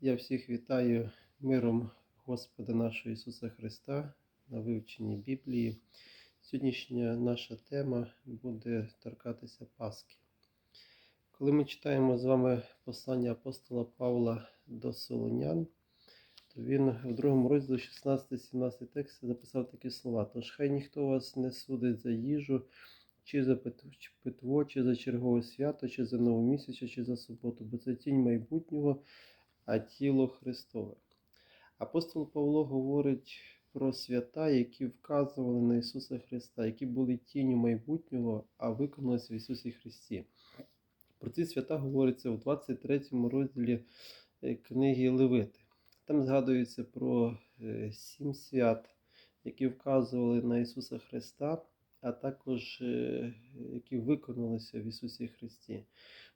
Я всіх вітаю миром Господа нашого Ісуса Христа на вивченні Біблії. Сьогоднішня наша тема буде торкатися Пасхи. Коли ми читаємо з вами послання апостола Павла до Солонян, то він в другому розділі 16-17 тексті записав такі слова: Тож хай ніхто вас не судить за їжу, чи за пит- питво, чи за чергове свято, чи за нову місяця, чи за суботу, бо це тінь майбутнього, а тіло Христове. Апостол Павло говорить про свята, які вказували на Ісуса Христа, які були тінню майбутнього, а виконалися в Ісусі Христі. Про ці свята говориться в 23 розділі е, книги Левити. Там згадується про е, сім свят, які вказували на Ісуса Христа, а також е, які виконалися в Ісусі Христі.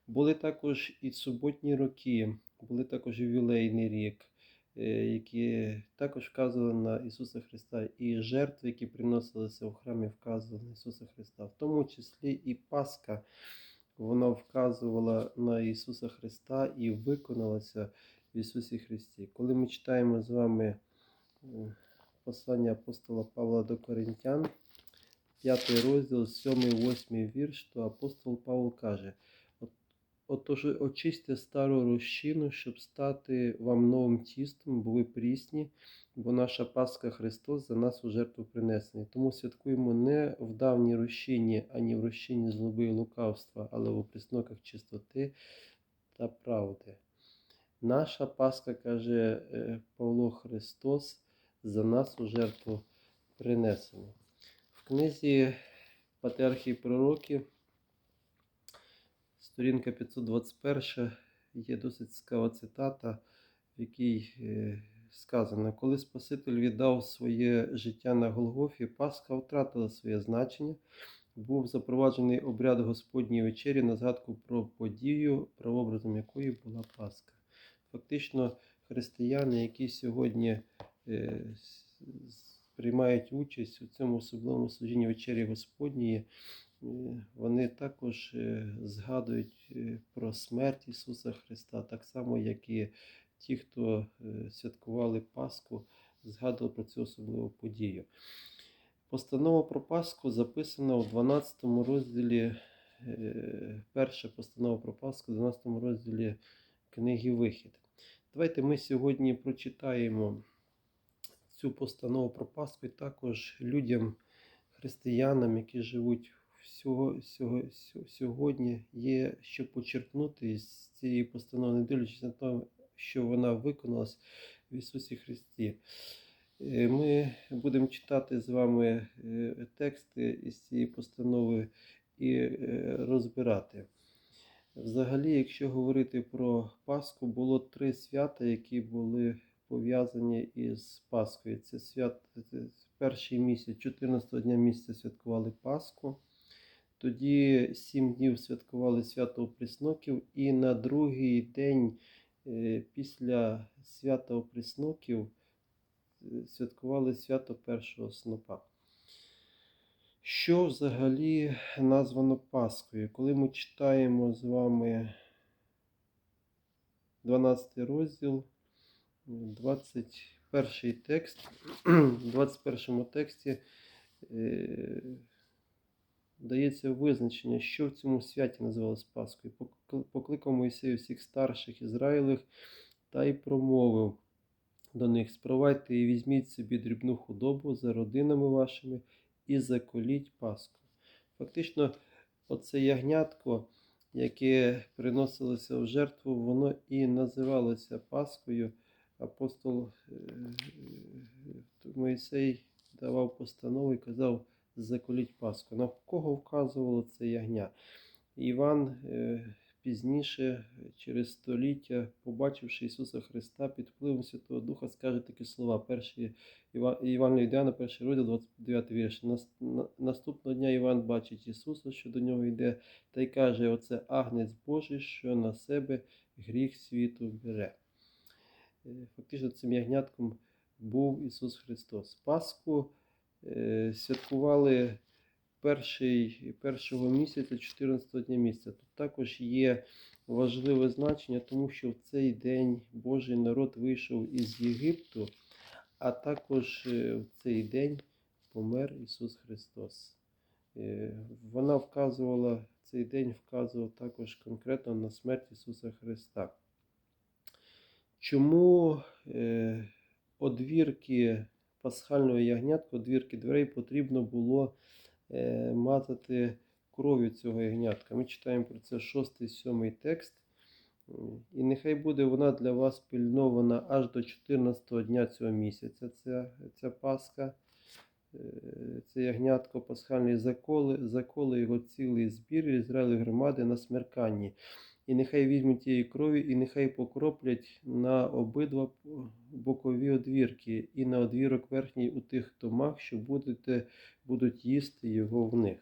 Були також і суботні роки, були також ювілейний рік, е, які також вказували на Ісуса Христа, і жертви, які приносилися в храмі, вказували на Ісуса Христа, в тому числі і Пасха. Вона вказувала на Ісуса Христа і виконалася в Ісусі Христі. Коли ми читаємо з вами е, послання апостола Павла до Коринтян, 5 розділ, 7-8 вірш, то апостол Павло каже: «От- Отож, очистьте стару розчину, щоб стати вам новим тістом, бо ви прісні, бо наша Пасха Христос за нас у жертву принесений. Тому святкуємо не в давній розчині, ані в розчині злоби і лукавства, але у присноках чистоти та правди. Наша Пасха, каже е, Павло Христос, за нас у жертву принесений. В книзі Патріархії пророки, сторінка 521, є досить цікава цитата, в якій е, сказано: коли Спаситель віддав своє життя на Голгофі, Пасха втратила своє значення. Був запроваджений обряд Господньої вечері на згадку про подію, прообразом якої була Пасха. Фактично, християни, які сьогодні е, приймають участь у цьому особливому служінні вечері Господньої, вони також е, згадують е, про смерть Ісуса Христа, так само, як і ті, хто е, святкували Пасху, згадували про цю особливу подію. Постанова про Пасху записана у 12 розділі, е, перша постанова про Пасху, у 12 розділі книги Вихід. Давайте ми сьогодні прочитаємо цю постанову про Пасху і також людям, християнам, які живуть сьогодні, є що почерпнути із цієї постанови, не дивлячись на те, що вона виконалась в Ісусі Христі. Е, Ми будемо читати з вами е, тексти із цієї постанови і е, розбирати. Взагалі, якщо говорити про Пасху, було три свята, які були пов'язані із Пасхою. Це свят, перший місяць, 14 дня місяця святкували Пасху. Тоді сім днів святкували свято Оприсноків, і на другий день е, після свята Оприсноків е, святкували свято першого снопа. Що взагалі названо Пасхою? Коли ми читаємо з вами 12 розділ, 21 текст, в 21 тексті е, дається визначення, що в цьому святі називалось Пасхою. Покликав Мойсей всіх старших Ізраїлих та й промовив до них: спровадьте і візьміть собі дрібну худобу за родинами вашими і заколіть Пасху. Фактично, оце ягнятко, яке приносилося в жертву, воно і називалося Пасхою. Апостол е, е, Мойсей давав постанову і казав заколіть Пасху. На кого вказувало це ягня? Іван е, пізніше, через століття, побачивши Ісуса Христа під впливом Святого Духа, скаже такі слова. Перші Іва- Івана Ідеана, перший розділ, 29 вірш. Наступного дня Іван бачить Ісуса, що до нього йде, та й каже: Оце агнець Божий, що на себе гріх світу бере. Е, Фактично, цим ягнятком був Ісус Христос. Пасху святкували перший, першого місяця, 14 дня місяця. Тут також є важливе значення, тому що в цей день Божий народ вийшов із Єгипту, а також е, в цей день помер Ісус Христос. Е, Вона вказувала, цей день вказував також конкретно на смерть Ісуса Христа. Чому е, одвірки пасхального ягнятка, одвірки дверей потрібно було е, мазати кров'ю цього ягнятка? Ми читаємо про це 6-7 текст. І нехай буде вона для вас пильнована аж до 14-го дня цього місяця. Ця, ця Пасха, Е, це ягнятко пасхальний заколи, заколи його цілий збір Ізраїль громади на смерканні. І нехай візьмуть тієї крові, і нехай покроплять на обидва бокові одвірки, і на одвірок верхній у тих домах, що будете, будуть їсти його в них.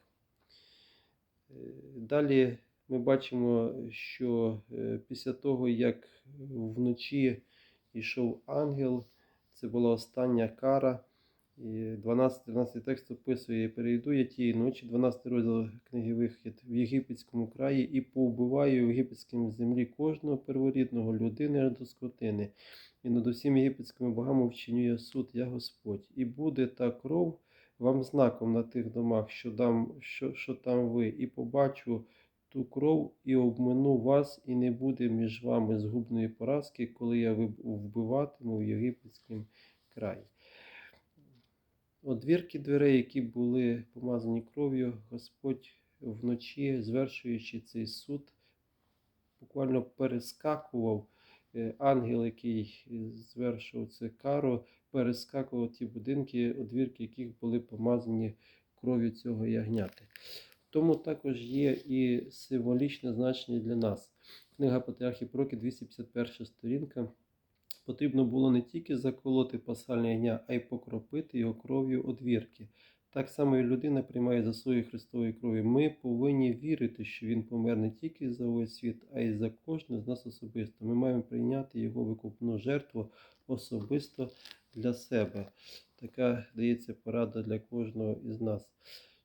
Е, Далі ми бачимо, що е, після того, як вночі йшов ангел, це була остання кара. І 12-13 текст описує, перейду я тієї ночі, 12 розділ книги Вихід в єгипетському краї і повбиваю в єгипетській землі кожного перворідного людини аж до скотини. І над усім єгипетськими богами вчиню я суд, я Господь. І буде та кров вам знаком на тих домах, що, дам, що, що там ви, і побачу ту кров, і обмину вас, і не буде між вами згубної поразки, коли я вбиватиму в єгипетському краї. Одвірки дверей, які були помазані кров'ю, Господь вночі, звершуючи цей суд, буквально перескакував е, ангел, який е, звершував це кару, перескакував ті будинки, одвірки яких були помазані кров'ю цього ягняти. Тому також є і символічне значення для нас. Книга Патріархів Проки, 251 сторінка. Потрібно було не тільки заколоти пасхальне ягня, а й покропити його кров'ю одвірки. Так само і людина приймає за свою Христової крові. Ми повинні вірити, що Він помер не тільки за увесь світ, а й за кожного з нас особисто. Ми маємо прийняти його викупну жертву особисто для себе. Така дається порада для кожного із нас.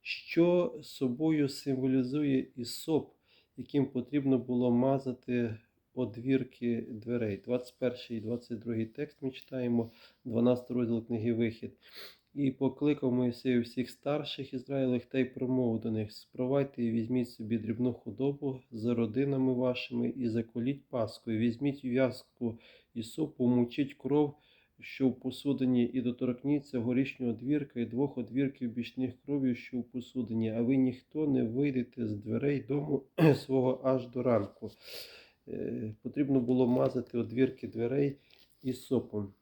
Що собою символізує ісоп, яким потрібно було мазати одвірки дверей. 21 і 22 текст ми читаємо, 12 розділ книги Вихід. І покликав Моїсею всіх старших Ізраїлих та й промовив до них: спровайте і візьміть собі дрібну худобу за родинами вашими, і заколіть паску, візьміть в'язку і сопу, мучіть кров, що в посудині, і доторкніться горішнього двірка і двох одвірків бічних кров'ю, що в посудині, а ви ніхто не вийдете з дверей дому свого аж до ранку. Е, Потрібно було мазати одвірки дверей ісопом.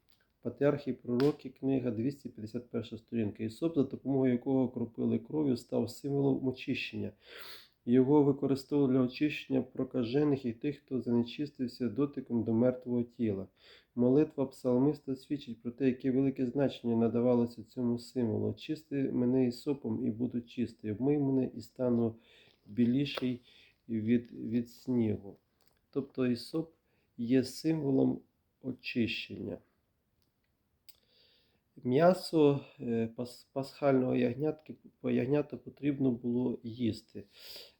Патріархи і пророки, книга 251 сторінка. Ісоп, за допомогою якого кропили кров'ю, став символом очищення. Його використовували для очищення прокажених і тих, хто занечистився дотиком до мертвого тіла. Молитва псалмиста свідчить про те, яке велике значення надавалося цьому символу. Чисти мене ісопом і буду чистий, обмий мене і стану біліший від, від снігу. Тобто ісоп є символом очищення. М'ясо е, пасхального ягнятки, ягнята потрібно було їсти.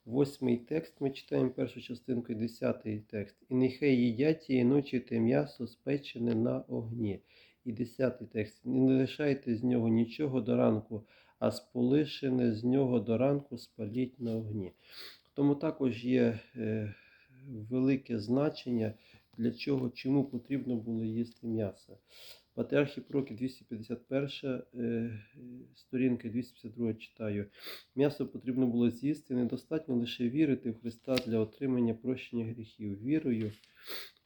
Восьмий текст ми читаємо першу частинку, і десятий текст. І нехай їдять тієї ночі те м'ясо спечене на огні. І десятий текст. І не лишайте з нього нічого до ранку, а сполишене з нього до ранку спаліть на огні. Тому також є е, велике значення, для чого, чому потрібно було їсти м'ясо. Патріархі Проки 251 е, сторінка 252 читаю. М'ясо потрібно було з'їсти. Недостатньо лише вірити в Христа для отримання прощення гріхів. Вірою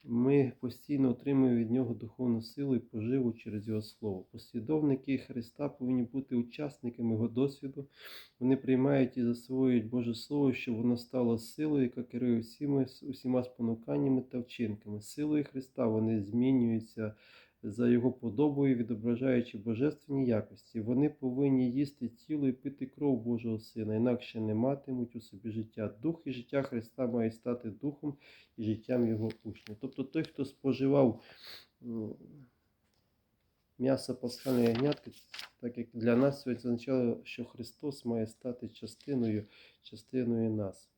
ми постійно отримуємо від Нього духовну силу і поживу через Його Слово. Послідовники Христа повинні бути учасниками Його досвіду. Вони приймають і засвоюють Боже Слово, щоб воно стало силою, яка керує усіма, усіма спонуканнями та вчинками. Силою Христа вони змінюються за його подобою, відображаючи божественні якості. Вони повинні їсти тіло і пити кров Божого Сина, інакше не матимуть у собі життя. Дух і життя Христа має стати духом і життям його учня. Тобто той, хто споживав м'ясо пасхальної ягнятки, так як для нас це означало, що Христос має стати частиною, частиною нас.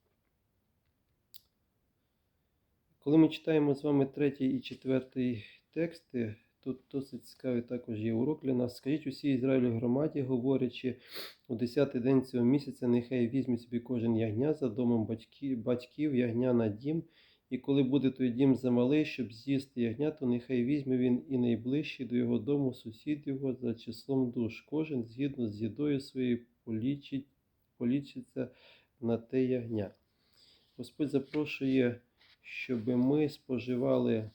Коли ми читаємо з вами третій і четвертий тексти, тут досить цікавий також є урок для нас. Скажіть усій Ізраїлю громаді, говорячи, у десятий день цього місяця нехай візьме собі кожен ягня за домом батьків, батьків ягня на дім, і коли буде той дім замалий, щоб з'їсти ягня, то нехай візьме він і найближчий до його дому сусід його за числом душ. Кожен згідно з їдою своєю полічить, полічиться на те ягня. Господь запрошує, щоб ми споживали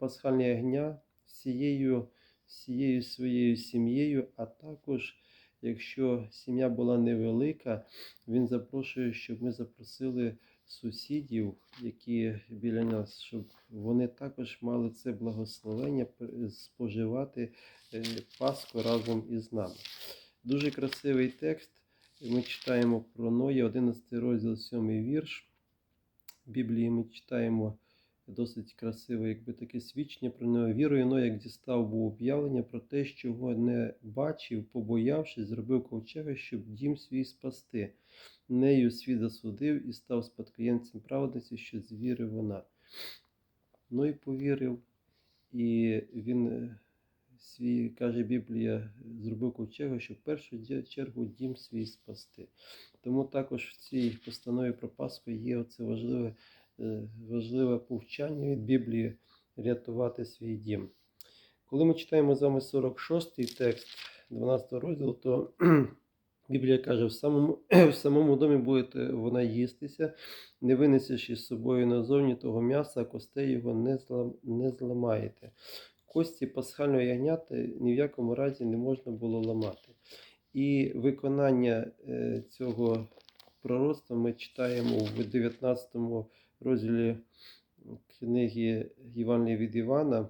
пасхальне ягня всією, всією своєю сім'єю, а також, якщо сім'я була невелика, він запрошує, щоб ми запросили сусідів, які біля нас, щоб вони також мали це благословення споживати е, Пасху разом із нами. Дуже красивий текст. Ми читаємо про Ноя, 11 розділ, 7 вірш. В Біблії ми читаємо досить красиве, якби таке свідчення про нього. Вірою Ной, як дістав був об'явлення про те, що його не бачив, побоявшись, зробив ковчега, щоб дім свій спасти. Нею світ засудив і став спадкоємцем праведниці, що звірив вона. Ной повірив, і він е, свій, каже Біблія, зробив ковчега, щоб в першу чергу дім свій спасти. Тому також в цій постанові про Пасху є оце важливе, важливе повчання від Біблії рятувати свій дім. Коли ми читаємо з вами 46-й текст 12 розділу, то Біблія каже, в самому, в самому домі будете вона їстися, не винесеш із собою назовні того м'яса, а костей його не, злам, не зламаєте. Кості пасхального ягнята ні в якому разі не можна було ламати. І виконання е, цього пророцтва ми читаємо в 19 розділі книги Євангелія від Івана,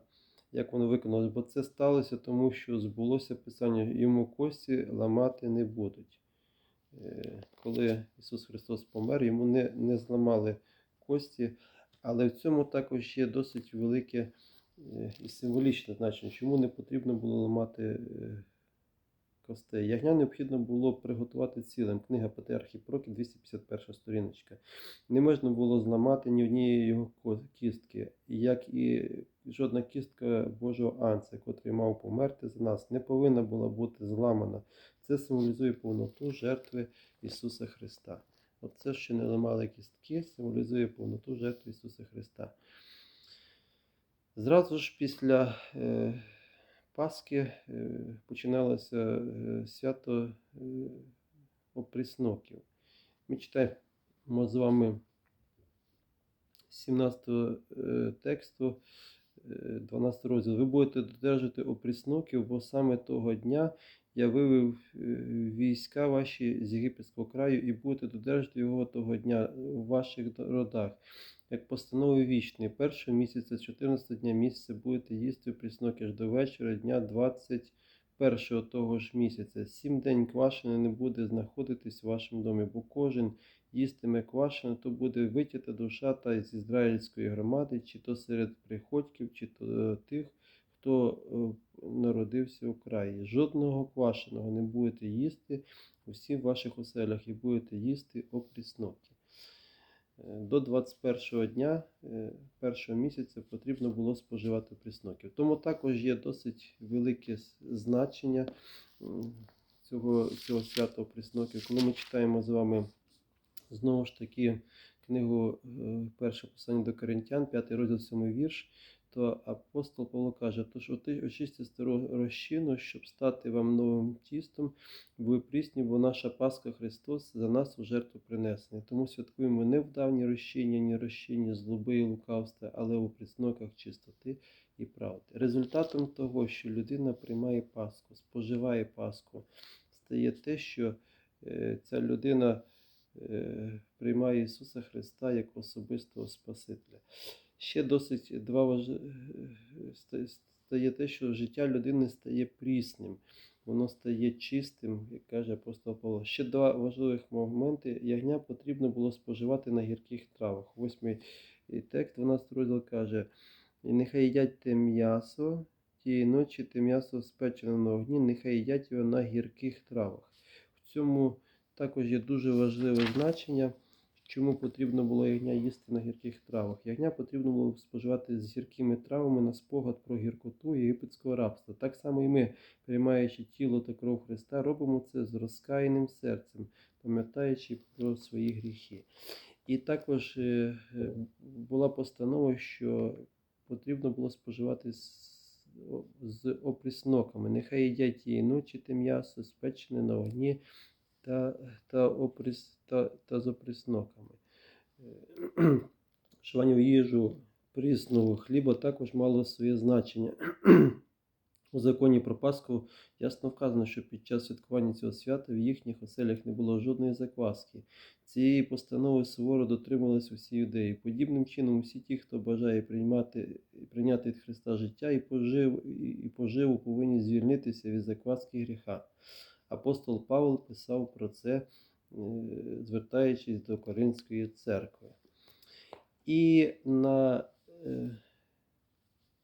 як воно виконалось, бо це сталося тому, що збулося писання, йому кості ламати не будуть. Е, Коли Ісус Христос помер, йому не, не зламали кості, але в цьому також є досить велике е, і символічне значення, чому не потрібно було ламати е, костей. Ягня необхідно було приготувати цілим. Книга Патріархів Проків, 251 сторіночка. Не можна було зламати ні однієї його кістки, як і жодна кістка Божого Анця, котрий мав померти за нас, не повинна була бути зламана. Це символізує повноту жертви Ісуса Христа. Оце, що не ламали кістки, символізує повноту жертви Ісуса Христа. Зразу ж після е, Пасхи е, починалося е, свято е, опрісноків. Ми читаємо з вами з 17 е, тексту, е, 12 розділ. Ви будете додержати опрісноків, бо саме того дня я вивів війська ваші з єгипетського краю і будете додержати його того дня у ваших родах як постанови вічної. Першого місяця, 14 дня місяця будете їсти прісноки аж до вечора дня 21 того ж місяця. Сім день квашене не буде знаходитись в вашому домі, бо кожен їстиме квашене, то буде витята душа та з ізраїльської громади, чи то серед приходьків, чи то е, тих, хто е, народився у краї. Жодного квашеного не будете їсти у всіх ваших оселях і будете їсти опрісноки. До 21 дня е, першого місяця потрібно було споживати присноків. Тому також є досить велике значення цього, цього свята присноків. Коли ми читаємо з вами знову ж таки книгу е, перше послання до Коринтян, 5 розділ 7 вірш, то апостол Павло каже, тож очистіть стару розчину, щоб стати вам новим тістом, ви прісні, бо наша Пасха Христос за нас у жертву принесений. Тому святкуємо не в давні розчиння, ні розчинні злоби і лукавства, але у присноках чистоти і правди. Результатом того, що людина приймає Пасху, споживає Пасху, стає те, що е, ця людина е, приймає Ісуса Христа як особистого Спасителя. Ще досить два важ... е, стає те, що життя людини стає прісним воно стає чистим, як каже апостол Павло. Ще два важливих моменти. Ягня потрібно було споживати на гірких травах. Восьмий текст 12 розділ каже: «І нехай їдять те м'ясо, тієї ночі те м'ясо спечене на огні, нехай їдять його на гірких травах. В цьому також є дуже важливе значення, Чому потрібно було ягня їсти на гірких травах? Ягня потрібно було споживати з гіркими травами на спогад про гіркоту єгипетського рабства. Так само і ми, приймаючи тіло та кров Христа, робимо це з розкаяним серцем, пам'ятаючи про свої гріхи. І також е, е, була постанова, що потрібно було споживати з, опрісноками. Нехай їдять тієї ночі те м'ясо, спечене на вогні та, та, опріс, та, та з опрісноками. Е, в їжу прісного хліба також мало своє значення. У законі про Пасху ясно вказано, що під час святкування цього свята в їхніх оселях не було жодної закваски. Цієї постанови суворо дотримувались усі юдеї. Подібним чином, усі ті, хто бажає приймати, прийняти від Христа життя і пожив, і, поживу, повинні звільнитися від закваски гріха. Апостол Павло писав про це, звертаючись до Коринської церкви. І на е,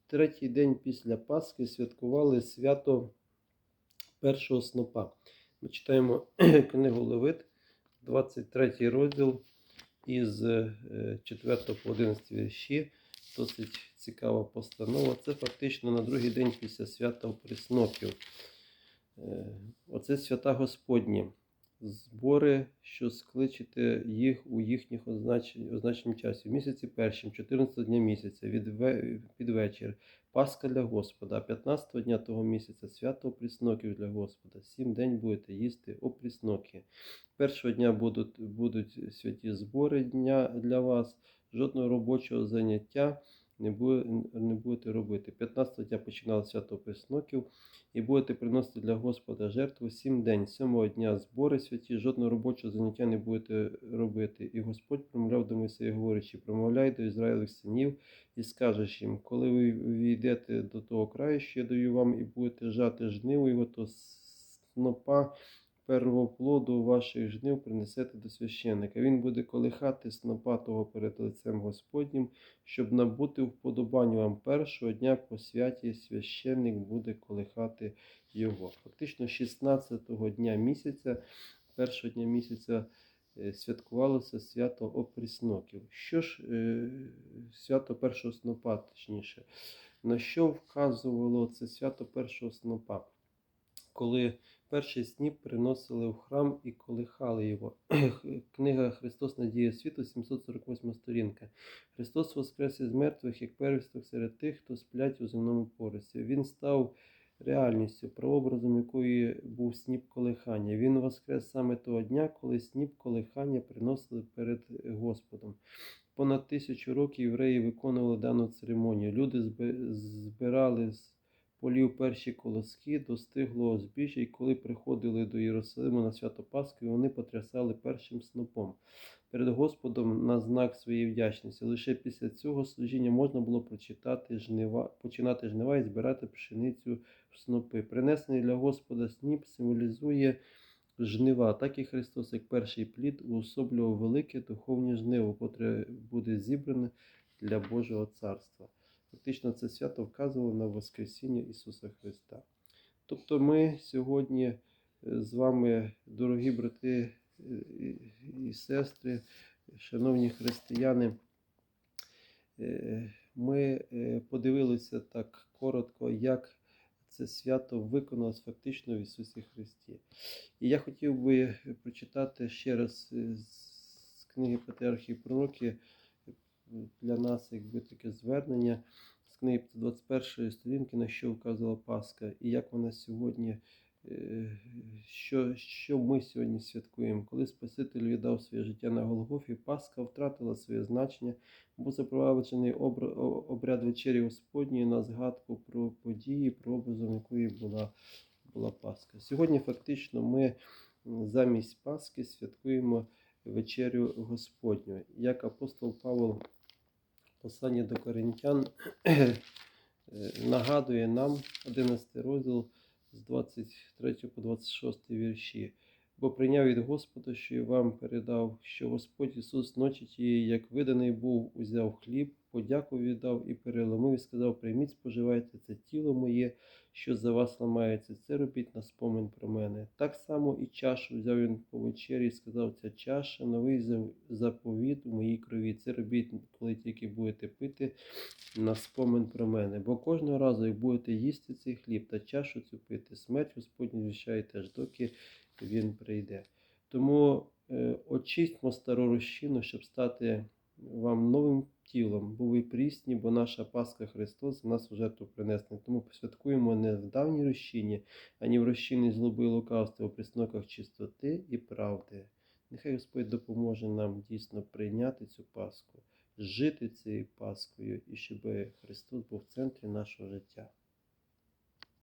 третій день після Пасхи святкували свято першого снопа. Ми читаємо книгу Левит, 23 розділ із е, 4 по 11 вірші. Досить цікава постанова. Це фактично на другий день після свята Пресноків. Е, Оце свята Господні. Збори, що скличете їх у їхніх означеннях означенням часі. В місяці першим, 14 дня місяця, від під вечір, Пасха для Господа, а 15 дня того місяця свято опрісноків для Господа. Сім день будете їсти опрісноки. Першого дня будуть, будуть святі збори дня для вас, жодного робочого заняття не, буде, не будете робити. 15 дня починали свято опрісноків і будете приносити для Господа жертву сім день, сьомого дня збори святі, жодного робочого заняття не будете робити. І Господь промовляв до Мойсея, говорячи, промовляй до Ізраїлевих синів і скажеш їм, коли ви війдете до того краю, що я даю вам, і будете жати жниво його, то снопа первоплоду ваших жнив принесете до священника. Він буде колихати снопа того перед лицем Господнім, щоб набути вподобання вам першого дня по святі священник буде колихати його. Фактично, 16-го дня місяця, першого дня місяця е, святкувалося свято опрісноків. Що ж, е, свято першого снопа, точніше, на що вказувало це свято першого снопа? Коли перший сніп приносили в храм і колихали його. Книга Христос Надія світу, 748 сторінка. Христос воскрес із мертвих як первісток серед тих, хто сплять у земному порисі. Він став реальністю, прообразом якої був сніп колихання. Він воскрес саме того дня, коли сніп колихання приносили перед Господом. Понад тисячу років євреї виконували дану церемонію. Люди збирали полів перші колоски до стиглого збіжжя, і коли приходили до Єрусалиму на свято Пасхи, вони потрясали першим снопом перед Господом на знак своєї вдячності. Лише після цього служіння можна було прочитати жнива, починати жнива і збирати пшеницю в снопи. Принесений для Господа сніп символізує жнива, так і Христос, як перший плід, уособлював велике духовне жниво, котре буде зібране для Божого царства. Фактично, це свято вказувало на Воскресіння Ісуса Христа. Тобто, ми сьогодні е, з вами, дорогі брати е, і- сестри, шановні християни, е, ми подивилися так коротко, як це свято виконалось фактично в Ісусі Христі. І я хотів би прочитати ще раз з книги Патріархії Пророки для нас, якби таке звернення з книги 21 сторінки, на що вказувала Пасха, і як вона сьогодні, е, що, що ми сьогодні святкуємо. Коли Спаситель віддав своє життя на Голгофі, Пасха втратила своє значення, був запроваджений обряд вечері Господньої на згадку про події, прообразом якої була, була Пасха. Сьогодні фактично ми замість Пасхи святкуємо вечерю Господню. Як апостол Павло в посланні до коринтян нагадує нам 11 розділ з 23 по 26 вірші. Бо прийняв від Господа, що і вам передав, що Господь Ісус ночі тієї, як виданий був, узяв хліб, подяку віддав і переломив, і сказав: прийміть, споживайте це тіло моє, що за вас ламається. Це робіть на спомин про мене. Так само і чашу взяв він по вечері і сказав: ця чаша, новий заповіт у моїй крові. Це робіть, коли тільки будете пити на спомин про мене. Бо кожного разу, як будете їсти цей хліб та чашу цю пити, смерть Господню звіщаєте аж доки він прийде. Тому е, очистьмо стару розчину, щоб стати вам новим тілом, бо ви прісні, бо наша Пасха Христос в нас у то принесена. Тому посвяткуємо не в давній розчині, ані в розчині злоби і лукавства, а в присноках чистоти і правди. Нехай Господь допоможе нам дійсно прийняти цю Пасху, жити цією Паскою і щоб Христос був в центрі нашого життя.